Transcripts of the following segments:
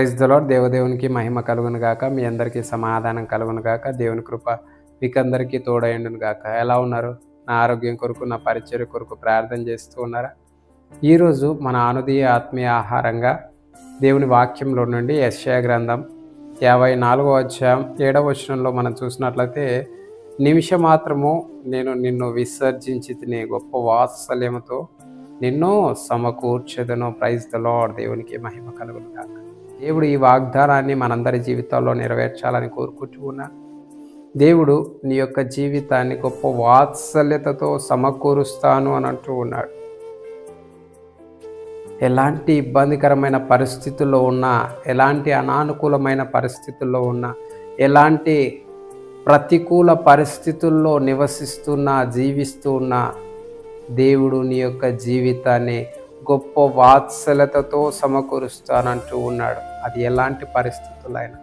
Praise దలో దేవదేవునికి మహిమ కలుగును గాక. మీ అందరికీ సమాధానం కలుగును గాక. దేవుని కృప మీకందరికీ తోడైండును గాక. ఎలా ఉన్నారు? నా ఆరోగ్యం కొరకు నా పరిచర్య కొరకు ప్రార్థన చేస్తూ ఉన్నారా? ఈరోజు మన ఆనుదీయ ఆత్మీయ ఆహారంగా దేవుని వాక్యంలో నుండి యశ్యా గ్రంథం యాభై నాలుగో అధ్యాయం ఏడవ వచనంలో మనం చూసినట్లయితే నిమిషం మాత్రము నేను నిన్ను విసర్జించి తినే గొప్ప వాత్సల్యముతో నిన్ను సమకూర్చదను. Praise the lord. దేవునికి మహిమ కలుగును గాక. దేవుడు ఈ వాగ్దానాన్ని మనందరి జీవితాల్లో నెరవేర్చాలని కోరుకుంటూ దేవుడు నీ యొక్క జీవితాన్ని గొప్ప వాత్సల్యతతో సమకూరుస్తాను అని అంటూ ఉన్నాడు. ఎలాంటి ఇబ్బందికరమైన పరిస్థితుల్లో ఉన్నా ఎలాంటి అనానుకూలమైన పరిస్థితుల్లో ఉన్నా ఎలాంటి ప్రతికూల పరిస్థితుల్లో నివసిస్తున్నా జీవిస్తూ ఉన్నా దేవుడు నీ యొక్క జీవితాన్ని గొప్ప వాత్సల్యతతో సమకూరుస్తానంటూ ఉన్నాడు. అది ఎలాంటి పరిస్థితులైనా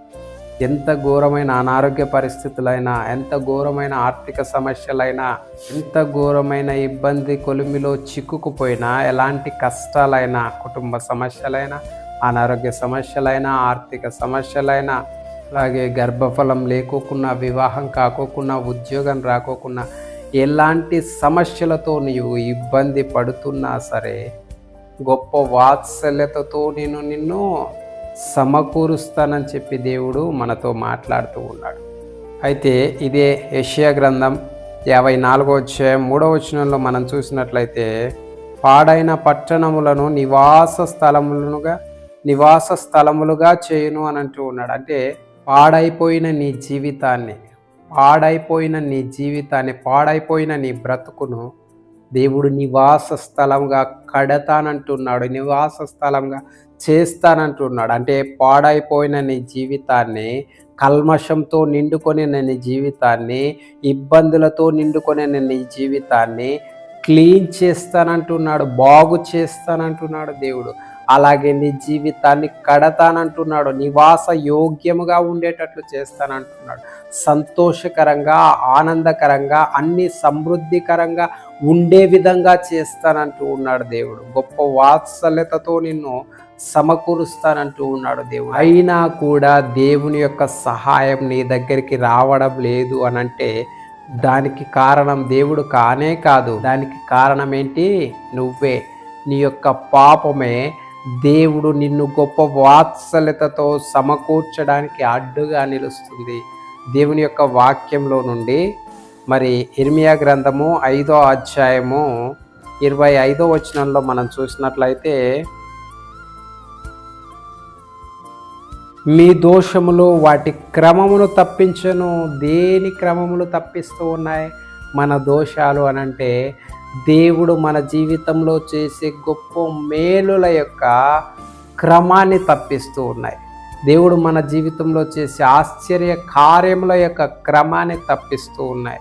ఎంత ఘోరమైన అనారోగ్య పరిస్థితులైనా ఎంత ఘోరమైన ఆర్థిక సమస్యలైనా ఎంత ఘోరమైన ఇబ్బంది కొలిమిలో చిక్కుకుపోయినా ఎలాంటి కష్టాలైనా కుటుంబ సమస్యలైనా అనారోగ్య సమస్యలైనా ఆర్థిక సమస్యలైనా అలాగే గర్భఫలం లేకోకుండా వివాహం కాకోకుండా ఉద్యోగం రాకోకుండా ఎలాంటి సమస్యలతో నీవు ఇబ్బంది పడుతున్నా సరే గొప్ప వాత్సల్యతతో నేను నిన్ను సమకూరుస్తానని చెప్పి దేవుడు మనతో మాట్లాడుతూ ఉన్నాడు. అయితే ఇదే యషియా గ్రంథం యాభై నాలుగో అధ్యాయం మూడవ వచనంలో మనం చూసినట్లయితే పాడైన పట్టణములను నివాస స్థలములుగా నివాస స్థలములుగా చేయును అని అంటూ ఉన్నాడు. అంటే పాడైపోయిన నీ జీవితాన్ని పాడైపోయిన నీ జీవితాన్ని పాడైపోయిన నీ బ్రతుకును దేవుడు నివాస స్థలంగా కడతానంటున్నాడు నివాస స్థలంగా చేస్తానంటున్నాడు. అంటే పాడైపోయిన నీ జీవితాన్ని కల్మషంతో నిండుకొని నీ జీవితాన్ని ఇబ్బందులతో నిండుకొని నీ జీవితాన్ని క్లీన్ చేస్తానంటున్నాడు బాగు చేస్తానంటున్నాడు దేవుడు. అలాగే నీ జీవితాన్ని కడతానంటున్నాడు. నివాస యోగ్యముగా ఉండేటట్లు చేస్తానంటున్నాడు. సంతోషకరంగా ఆనందకరంగా అన్ని సమృద్ధికరంగా ఉండే విధంగా చేస్తానంటూ ఉన్నాడు దేవుడు. గొప్ప వాత్సల్యతతో నిన్ను సమకూరుస్తానంటూ ఉన్నాడు దేవుడు. అయినా కూడా దేవుని యొక్క సహాయం నీ దగ్గరికి రావడం లేదు అని అంటే దానికి కారణం దేవుడు కానే కాదు. దానికి కారణం ఏంటి? నువ్వే. నీ యొక్క పాపమే దేవుడు నిన్ను గొప్ప వాత్సల్యతతో సమకూర్చడానికి అడ్డుగా నిలుస్తుంది. దేవుని యొక్క వాక్యంలో నుండి మరి ఇర్మియా గ్రంథము ఐదో అధ్యాయము ఇరవై ఐదో వచనంలో మనం చూసినట్లయితే మీ దోషములు వాటి క్రమమును తప్పించను. దేని క్రమములు తప్పిస్తూ ఉన్నాయి? మన దోషాలు అనంటే దేవుడు మన జీవితంలో చేసే గొప్ప మేలుల యొక్క క్రమాన్ని తప్పిస్తూ ఉన్నాయి. దేవుడు మన జీవితంలో చేసే ఆశ్చర్య కార్యముల యొక్క క్రమాన్ని తప్పిస్తూ ఉన్నాయి.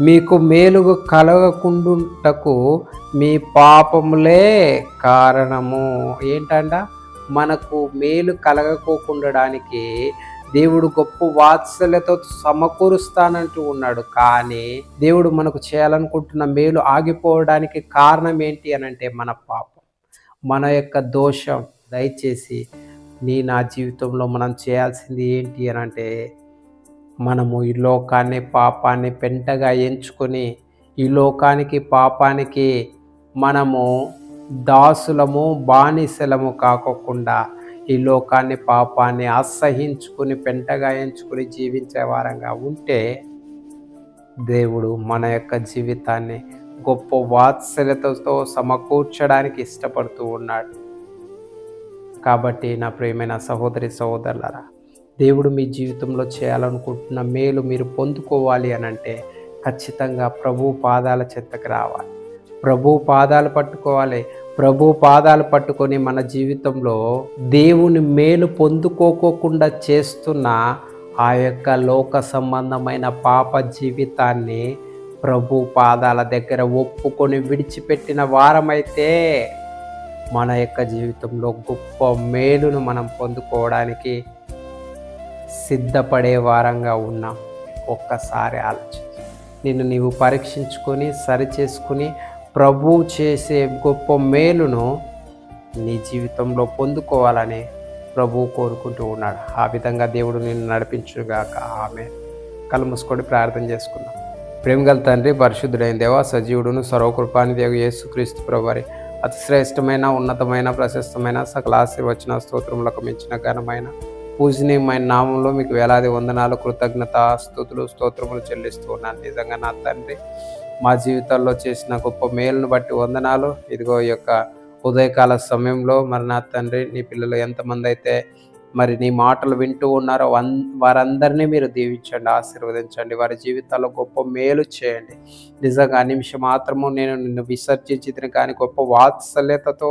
మీకు మేలుగు కలగకుండుటకు మీ పాపములే కారణము. ఏంటంట? మనకు మేలు కలగకోకుండడానికి దేవుడు గొప్ప వాత్సల్యతో సమకూరుస్తానంటూ ఉన్నాడు. కానీ దేవుడు మనకు చేయాలనుకుంటున్న మేలు ఆగిపోవడానికి కారణం ఏంటి అని అంటే మన పాపం. మన యొక్క దోషం దయచేసి నీ నా జీవితంలో మనం చేయాల్సింది ఏంటి అని అంటే మనము ఈ లోకాన్ని పాపాన్ని పెంటగా ఎంచుకొని ఈ లోకానికి పాపానికి మనము దాసులము బానిసలము కాకోకుండా ఈ లోకాన్ని పాపాన్ని అసహించుకుని పెంటగా ఎంచుకుని జీవించే వారంగా ఉంటే దేవుడు మన యొక్క జీవితాన్ని గొప్ప వాత్సల్యతతో సమకూర్చడానికి ఇష్టపడుతూ ఉన్నాడు. కాబట్టి నా ప్రియమైన సహోదరి సహోదరులరా దేవుడు మీ జీవితంలో చేయాలనుకుంటున్న మేలు మీరు పొందుకోవాలి అని అంటే ఖచ్చితంగా ప్రభు పాదాల చెత్తకు రావాలి. ప్రభు పాదాలు పట్టుకోవాలి ప్రభు పాదాలు పట్టుకొని మన జీవితంలో దేవుని మేలు పొందుకోకోకుండా చేస్తున్న ఆ యొక్క లోక సంబంధమైన పాప జీవితాన్ని ప్రభు పాదాల దగ్గర ఒప్పుకొని విడిచిపెట్టిన వారమైతే మన యొక్క జీవితంలో గొప్ప మేలును మనం పొందుకోవడానికి సిద్ధపడే వారంగా ఉన్నాం. ఒక్కసారి ఆలోచించు. నిన్ను నీవు పరీక్షించుకొని సరిచేసుకుని ప్రభు చేసే గొప్ప మేలును నీ జీవితంలో పొందుకోవాలని ప్రభువు కోరుకుంటూ ఉన్నాడు. ఆ విధంగా దేవుడు నిన్ను నడిపించుగాక. ఆమె కళ్ళు మూసుకొని ప్రార్థన చేసుకుందాం. ప్రేమగల తండ్రి పరిశుద్ధుడైన దేవ సజీవుడును సర్వకృపాని దేవ యేసుక్రీస్తు ప్రభువారి అతి శ్రేష్టమైన ఉన్నతమైన ప్రశస్తమైన సకల ఆశీర్వచన స్తోత్రములకు మించిన ఘనమైన పూజనీయమైన నామంలో మీకు వేలాది వందనాలు కృతజ్ఞత స్థుతులు స్తోత్రములు చెల్లిస్తూ ఉన్నాను. నిజంగా నా తండ్రి మా జీవితాల్లో చేసిన గొప్ప మేలును బట్టి వందనాలు. ఇదిగో ఈ యొక్క ఉదయకాల సమయంలో మరి నా తండ్రి నీ పిల్లలు ఎంతమంది అయితే మరి నీ మాటలు వింటూ ఉన్నారో వన్ వారందరినీ మీరు దీవించండి ఆశీర్వదించండి వారి జీవితాల్లో గొప్ప మేలు చేయండి. నిజంగా నిమిషం మాత్రము నేను నిన్ను విసర్జించిదిని కానీ గొప్ప వాత్సల్యతతో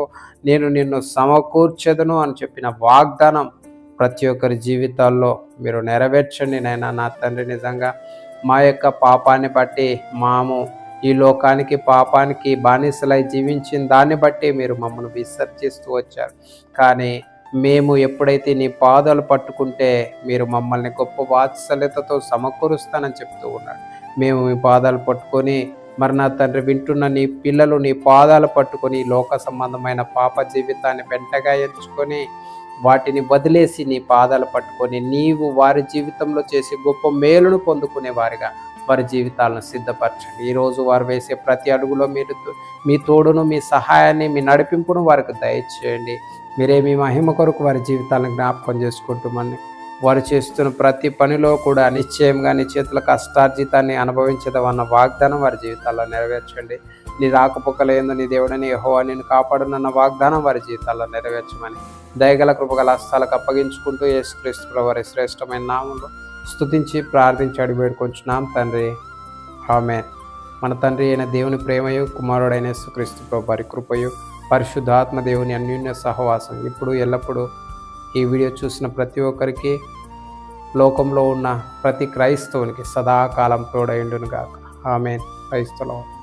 నేను నిన్ను సమకూర్చదును అని చెప్పిన వాగ్దానం ప్రతి ఒక్కరి జీవితాల్లో మీరు నెరవేర్చండి నైనా నా తండ్రి నిజంగా మా యొక్క పాపాన్ని బట్టి మాము ఈ లోకానికి పాపానికి బానిసలై జీవించిన దాన్ని బట్టి మీరు మమ్మల్ని విసర్జిస్తూ వచ్చారు. కానీ మేము ఎప్పుడైతే నీ పాదాలు పట్టుకుంటే మీరు మమ్మల్ని గొప్ప వాత్సల్యతతో సమకూరుస్తానని చెప్తూ ఉన్నాడు మేము మీ పాదాలు పట్టుకొని మరి నా తండ్రి వింటున్న నీ పిల్లలు నీ పాదాలు పట్టుకొని లోక సంబంధమైన పాప జీవితాన్ని వెంటగా ఎంచుకొని వాటిని వదిలేసి నీ పాదాలు పట్టుకొని నీవు వారి జీవితంలో చేసే గొప్ప మేలును పొందుకునే వారిగా వారి జీవితాలను సిద్ధపరచండి. ఈరోజు వారు వేసే ప్రతి అడుగులో మీరు మీ తోడును మీ సహాయాన్ని మీ నడిపింపును వారికి దయచేయండి. మీరే మీ మహిమ కొరకు వారి జీవితాలను జ్ఞాపకం చేసుకుంటామని వారు చేస్తున్న ప్రతి పనిలో కూడా నిశ్చయంగా నీ చేతుల కష్టార్జితాన్ని అనుభవించదమన్న వాగ్దానం వారి జీవితాల్లో నెరవేర్చండి. నీ రాకపోకలేందు నీ దేవుడని యహోవా నేను కాపాడునన్న వాగ్దానం వారి జీవితాల్లో నెరవేర్చమని దయగల కృపగల హస్తాలకు అప్పగించుకుంటూ యేసుక్రీస్తు వారి శ్రేష్టమైన నామంలో స్థుతించి ప్రార్థించి అడిగేడుకొంచున్నాం తండ్రి. ఆమె మన తండ్రి అయిన దేవుని ప్రేమయు కుమారుడైన యేసుక్రీస్తు వారి కృపయు పరిశుద్ధాత్మ దేవుని అన్యోన్య సహవాసం ఇప్పుడు ఎల్లప్పుడూ ఈ వీడియో చూసిన ప్రతి ఒక్కరికి లోకంలో ఉన్న ప్రతి క్రైస్తవునికి సదాకాలం తోడైండును గాక ఆమె క్రైస్తవం